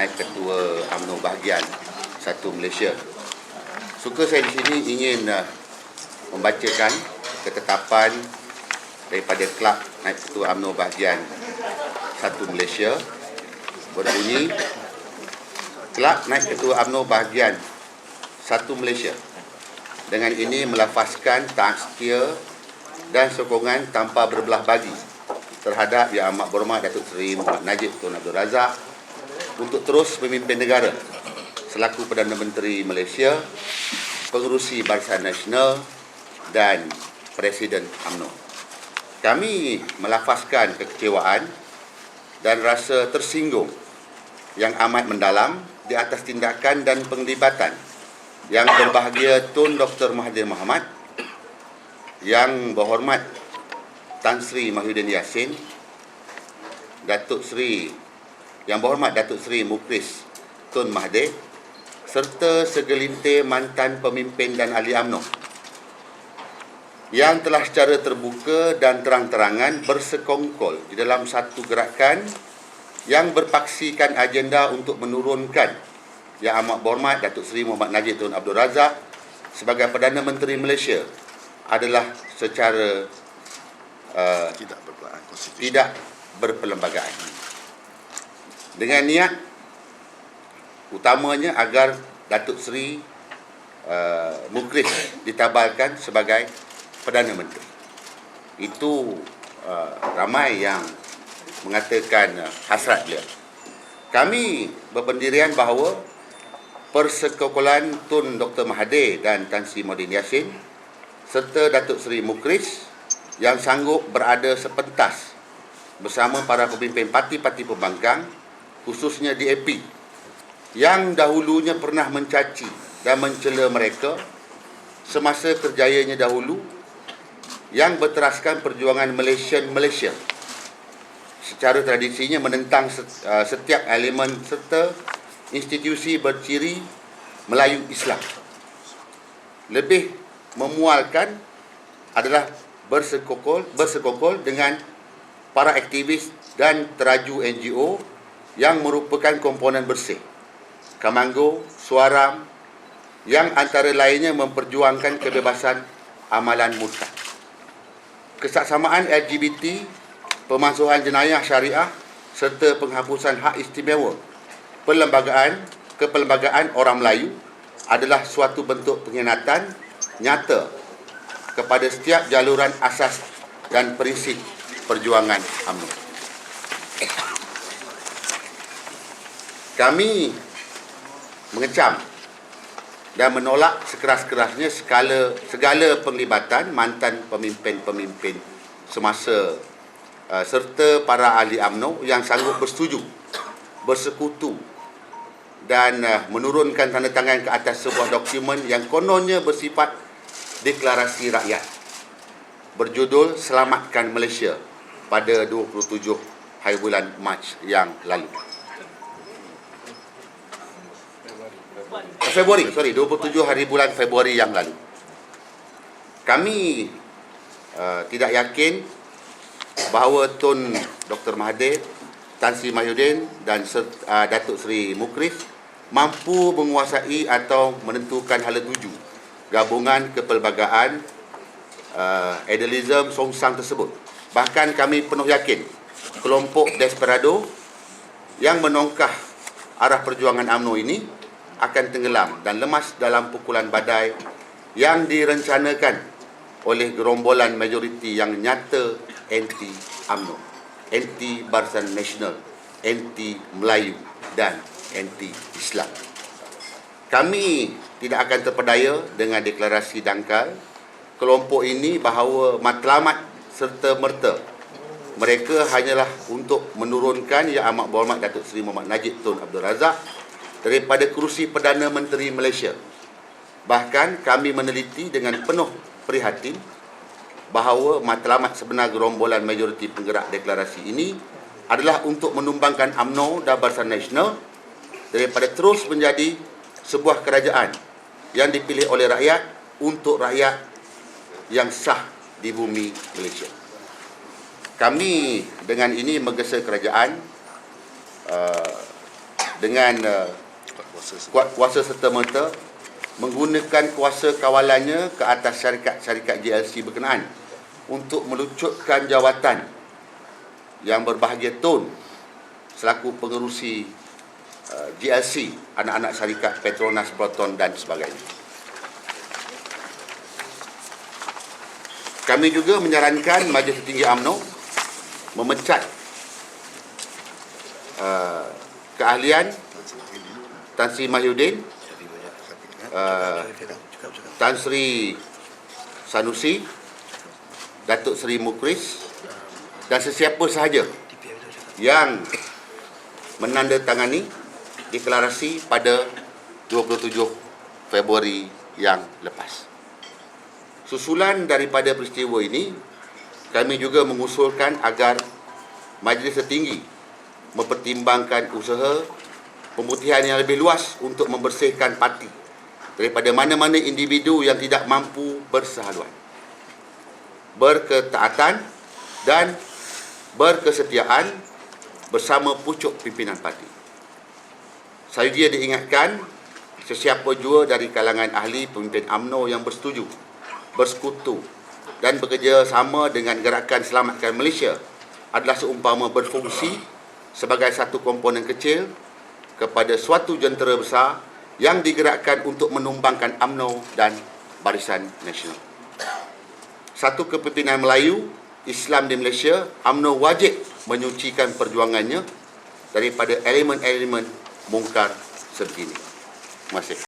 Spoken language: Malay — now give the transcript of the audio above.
naib ketua UMNO bahagian satu Malaysia. Suka saya di sini ingin uh, membacakan ketetapan daripada kelab naib ketua UMNO bahagian satu Malaysia berbunyi kelab naib ketua UMNO bahagian satu Malaysia dengan ini melafazkan tak setia dan sokongan tanpa berbelah bagi terhadap Yang Amat Berhormat Datuk Seri Muhammad Najib Tun Abdul Razak untuk terus memimpin negara selaku Perdana Menteri Malaysia, pengurusi Barisan Nasional dan Presiden UMNO. Kami melafazkan kekecewaan dan rasa tersinggung yang amat mendalam di atas tindakan dan penglibatan yang berbahagia Tun Dr. Mahathir Mohamad yang berhormat Tan Sri Mahyudin Yassin Datuk Sri yang berhormat Datuk Sri Mukris Tun Mahathir serta segelintir mantan pemimpin dan ahli UMNO yang telah secara terbuka dan terang-terangan bersekongkol di dalam satu gerakan yang berpaksikan agenda untuk menurunkan Yang Amat Berhormat Datuk Seri Muhammad Najib Tun Abdul Razak sebagai Perdana Menteri Malaysia adalah secara uh, tidak konstitusi. tidak berperlembagaan. Dengan niat utamanya agar Datuk Seri uh, Mukris ditabalkan sebagai Perdana Menteri. Itu uh, ramai yang mengatakan uh, hasrat dia. Kami berpendirian bahawa persekongkolan Tun Dr. Mahathir dan Tan Sri Maudin Yassin serta Datuk Seri Mukris yang sanggup berada sepentas bersama para pemimpin parti-parti pembangkang khususnya DAP yang dahulunya pernah mencaci dan mencela mereka semasa kerjayanya dahulu yang berteraskan perjuangan Malaysian Malaysia secara tradisinya menentang uh, setiap elemen serta institusi berciri Melayu Islam. Lebih memualkan adalah bersekongkol bersekongkol dengan para aktivis dan teraju NGO yang merupakan komponen bersih. Kamango, Suaram yang antara lainnya memperjuangkan kebebasan amalan murtad. Kesaksamaan LGBT, pemansuhan jenayah syariah serta penghapusan hak istimewa perlembagaan keperlembagaan orang Melayu adalah suatu bentuk pengkhianatan nyata kepada setiap jaluran asas dan prinsip perjuangan UMNO. Kami mengecam dan menolak sekeras-kerasnya segala segala penglibatan mantan pemimpin-pemimpin semasa uh, serta para ahli UMNO yang sanggup bersetuju bersekutu dan uh, menurunkan tanda tangan ke atas sebuah dokumen yang kononnya bersifat deklarasi rakyat berjudul Selamatkan Malaysia pada 27 hari bulan Mac yang lalu. Februari, sorry, 27 hari bulan Februari yang lalu. Kami uh, tidak yakin bahawa Tun Dr. Mahathir, Tan Sri Mahyudin dan uh, Datuk Seri Mukris mampu menguasai atau menentukan hala tuju gabungan kepelbagaan uh, idealism songsang tersebut. Bahkan kami penuh yakin kelompok Desperado yang menongkah arah perjuangan UMNO ini akan tenggelam dan lemas dalam pukulan badai yang direncanakan oleh gerombolan majoriti yang nyata anti UMNO, anti Barisan Nasional, anti Melayu dan anti Islam. Kami tidak akan terpedaya dengan deklarasi dangkal kelompok ini bahawa matlamat serta merta mereka hanyalah untuk menurunkan Yang Amat Berhormat Datuk Seri Muhammad Najib Tun Abdul Razak daripada kerusi Perdana Menteri Malaysia. Bahkan kami meneliti dengan penuh prihatin bahawa matlamat sebenar gerombolan majoriti penggerak deklarasi ini adalah untuk menumbangkan UMNO dan Barisan Nasional daripada terus menjadi sebuah kerajaan yang dipilih oleh rakyat untuk rakyat yang sah di bumi Malaysia. Kami dengan ini menggesa kerajaan uh, dengan uh, kuasa serta-merta menggunakan kuasa kawalannya ke atas syarikat-syarikat GLC berkenaan untuk melucutkan jawatan yang berbahagia Tun selaku pengerusi uh, GLC anak-anak syarikat Petronas Proton dan sebagainya. Kami juga menyarankan Majlis Tertinggi UMNO memecat uh, keahlian Tan Sri Mahyudin, uh, Tan Sri Sanusi, Datuk Seri Mukris. Dan sesiapa sahaja yang menandatangani deklarasi pada 27 Februari yang lepas. Susulan daripada peristiwa ini, kami juga mengusulkan agar Majlis Tertinggi mempertimbangkan usaha pemutihan yang lebih luas untuk membersihkan parti daripada mana-mana individu yang tidak mampu bersehaluan, berketaatan dan berkesetiaan bersama pucuk pimpinan parti. Saya dia diingatkan sesiapa jua dari kalangan ahli pemimpin AMNO yang bersetuju bersekutu dan bekerja sama dengan gerakan selamatkan Malaysia adalah seumpama berfungsi sebagai satu komponen kecil kepada suatu jentera besar yang digerakkan untuk menumbangkan AMNO dan Barisan Nasional. Satu kepimpinan Melayu, Islam di Malaysia, AMNO wajib menyucikan perjuangannya daripada elemen-elemen mungkar sebegini. Terima kasih.